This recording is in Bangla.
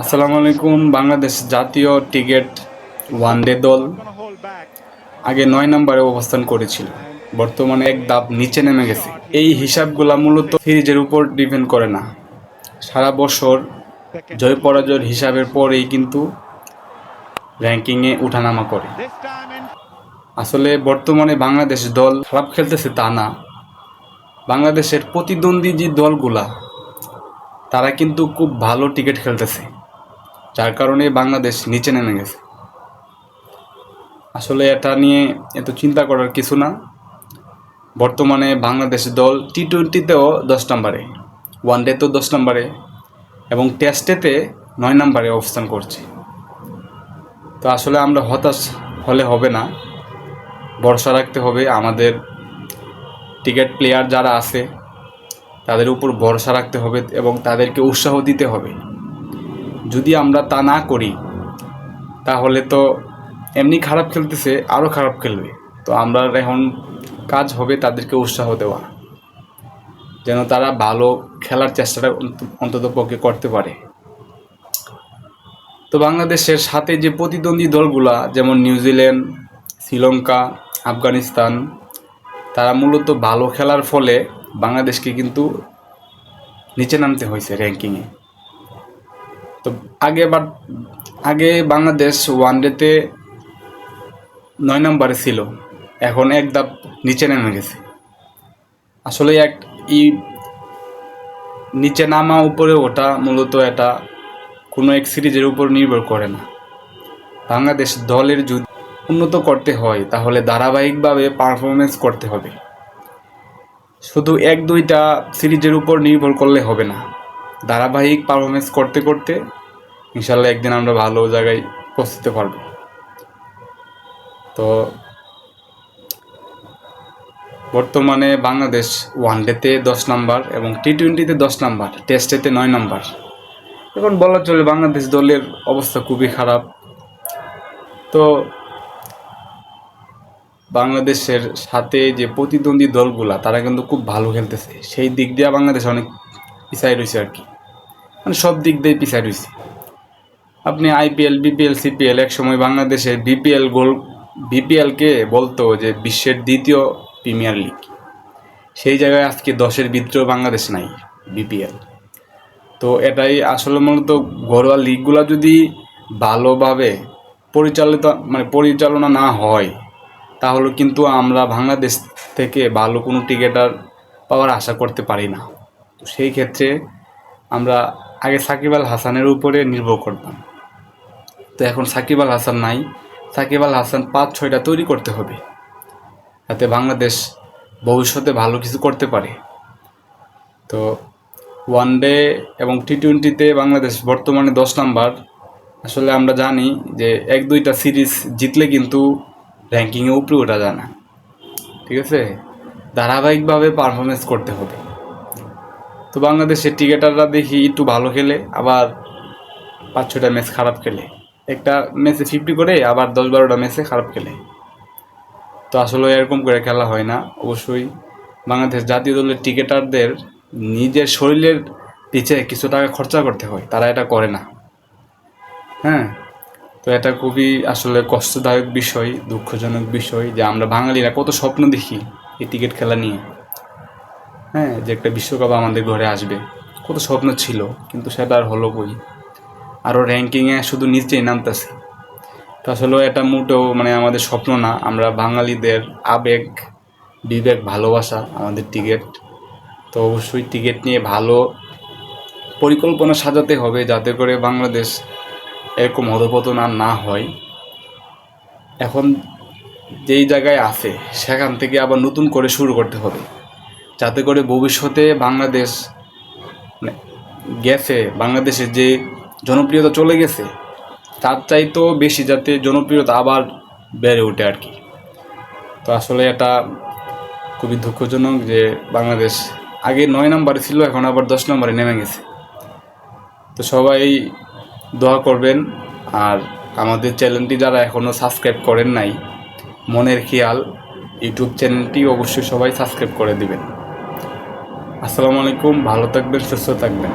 আসসালামু আলাইকুম, বাংলাদেশ জাতীয় টিকেট ওয়ান ডে দল। আগে নয় নম্বরে অবস্থান করেছিল। বর্তমানে এক ধাপ নিচে নেমে গেছে। এই হিসাবগুলা মূলত সিরিজের উপর ডিপেন্ড করে না। সারা বছর জয় পরাজয়ের হিসাবের পরেই কিন্তু র্যাঙ্কিংয়ে উঠানামা করে। আসলে বর্তমানে বাংলাদেশ দল খারাপ খেলতেছে তা না। বাংলাদেশের প্রতিদ্বন্দ্বী যে দলগুলা, তারা কিন্তু খুব ভালো টিকিট খেলতেছে। যার কারণে বাংলাদেশ নিচে নেমে গেছে। আসলে এটা নিয়ে এত চিন্তা করার কিছু না। বর্তমানে বাংলাদেশ দল টি টোয়েন্টিতেও দশ নম্বরে ওয়ান ডেতেও দশ নম্বরে এবং টেস্টেতে নয় নম্বরে অবস্থান করছে। তো আসলে আমরা হতাশ হলে হবে না। ভরসা রাখতে হবে আমাদের টিকিট প্লেয়ার যারা আছে, তাদের উপর ভরসা রাখতে হবে এবং তাদেরকে উৎসাহ দিতে হবে। যদি আমরা তা না করি, তাহলে তো এমনি খারাপ খেলতেছে আরও খারাপ খেলবে। তো আমরা এখন কাজ হবে তাদেরকে উৎসাহ দেওয়া, যেন তারা ভালো খেলার চেষ্টাটা অন্তত পক্ষে করতে পারে। তো বাংলাদেশের সাথে যে প্রতিদ্বন্দ্বী দলগুলা, যেমন নিউজিল্যান্ড শ্রীলঙ্কা, আফগানিস্তান, তারা মূলত ভালো খেলার ফলে বাংলাদেশকে কিন্তু নিচে নামতে হয়েছে র্যাঙ্কিংয়ে। তো আগে বাট আগে বাংলাদেশ ওয়ানডেতে নয় নম্বরে ছিল। এখন এক ধাপ নিচে নেমে গেছে। আসলে এক ই নিচে নামা উপরে ওটা মূলত এটা কোনো এক সিরিজের উপর নির্ভর করে না। বাংলাদেশ দলের যদি উন্নত করতে হয়, তাহলে ধারাবাহিকভাবে পারফরমেন্স করতে হবে। শুধু এক দুইটা সিরিজের উপর নির্ভর করলে হবে না। ধারাবাহিক পারফরমেন্স করতে করতে ইনশাল্লাহ একদিন আমরা ভালো জায়গায় পৌঁছতে পারব। তো বর্তমানে বাংলাদেশ ওয়ানডেতে দশ নাম্বার এবং টি টোয়েন্টিতে দশ নাম্বার টেস্টেতে নয় নাম্বার। এখন বলা চলে বাংলাদেশ দলের অবস্থা খুবই খারাপ। তো বাংলাদেশের সাথে যে প্রতিদ্বন্দ্বী দলগুলা, তারা কিন্তু খুব ভালো খেলতেছে। সেই দিক দিয়ে বাংলাদেশ অনেক পিছাই রয়েছে আর কি। মানে সব দিক দিয়ে পিছাই রয়েছে। আপনি আইপিএল বিপিএল সিপিএল এক সময় বাংলাদেশের বিপিএল গোল বিপিএলকে বলতো যে বিশ্বের দ্বিতীয় প্রিমিয়ার লিগ। সেই জায়গায় আজকে দশের ভিতরেও বাংলাদেশ নাই বিপিএল তো এটাই আসলে মূলত ঘরোয়া লিগগুলো যদি ভালোভাবে পরিচালিত মানে পরিচালনা না হয়, তাহলে কিন্তু আমরা বাংলাদেশ থেকে ভালো কোনো টিকিটার পাওয়ার আশা করতে পারি না। তো সেই ক্ষেত্রে আমরা আগে সাকিব আল হাসানের উপরে নির্ভর করতাম। তো এখন সাকিব আল হাসান নাই। সাকিব আল হাসান পাঁচ, ছয়টা তৈরি করতে হবে। যাতে বাংলাদেশ ভবিষ্যতে ভালো কিছু করতে পারে। তো ওয়ান ডে এবং টি টোয়েন্টিতে বাংলাদেশ বর্তমানে দশ নাম্বার। আসলে আমরা জানি যে এক, দুইটা সিরিজ জিতলে কিন্তু র্যাঙ্কিংয়ে উপরে ওঠা যায় না। ঠিক আছে? ধারাবাহিকভাবে পারফরমেন্স করতে হবে। তো বাংলাদেশের টিকেটাররা দেখি একটু ভালো খেলে, আবার পাঁচ ছটা ম্যাচ খারাপ খেলে। একটা ম্যাচে ফিফটি করে, আবার দশ বারোটা ম্যাচে খারাপ খেলে। তো আসলে এরকম করে খেলা হয় না। অবশ্যই বাংলাদেশ জাতীয় দলের টিকেটারদের নিজের শরীরের পিছে কিছু টাকা খরচা করতে হয়, তারা এটা করে না। হ্যাঁ? তো এটা খুবই আসলে কষ্টদায়ক বিষয়, দুঃখজনক বিষয় যে আমরা বাঙালিরা কত স্বপ্ন দেখি এই টিকিট খেলা নিয়ে। হ্যাঁ। যে একটা বিশ্বকাপ আমাদের ঘরে আসবে। কত স্বপ্ন ছিল, কিন্তু সেটা আর হলো কই? আরও র্যাঙ্কিংয়ে শুধু নিচেই নামতেছে। তো আসলে এটা মোটেও মানে আমাদের স্বপ্ন না। আমরা বাঙালিদের আবেগ, বিবেক, ভালোবাসা, আমাদের টিকিট তো অবশ্যই টিকিট নিয়ে ভালো পরিকল্পনা সাজাতে হবে যাতে করে বাংলাদেশ এরকম অধপতন আর না হয়। এখন যেই জায়গায় আছে, সেখান থেকে আবার নতুন করে শুরু করতে হবে। যাতে করে ভবিষ্যতে বাংলাদেশ মানে গেছে, বাংলাদেশের যে জনপ্রিয়তা চলে গেছে, তার চাইতেও বেশি যাতে জনপ্রিয়তা আবার বেড়ে ওঠে আর কি। তো আসলে এটা খুবই দুঃখজনক যে বাংলাদেশ আগে নয় নম্বরে ছিল, এখন আবার দশ নম্বরে নেমে গেছে। তো সবাই দোয়া করবেন, আর আমাদের চ্যানেলটি যারা এখনও সাবস্ক্রাইব করেন নাই, মনের খেয়াল, ইউটিউব চ্যানেলটি অবশ্যই সবাই সাবস্ক্রাইব করে দিবেন। আসসালামু আলাইকুম ভালো থাকবেন সুস্থ থাকবেন।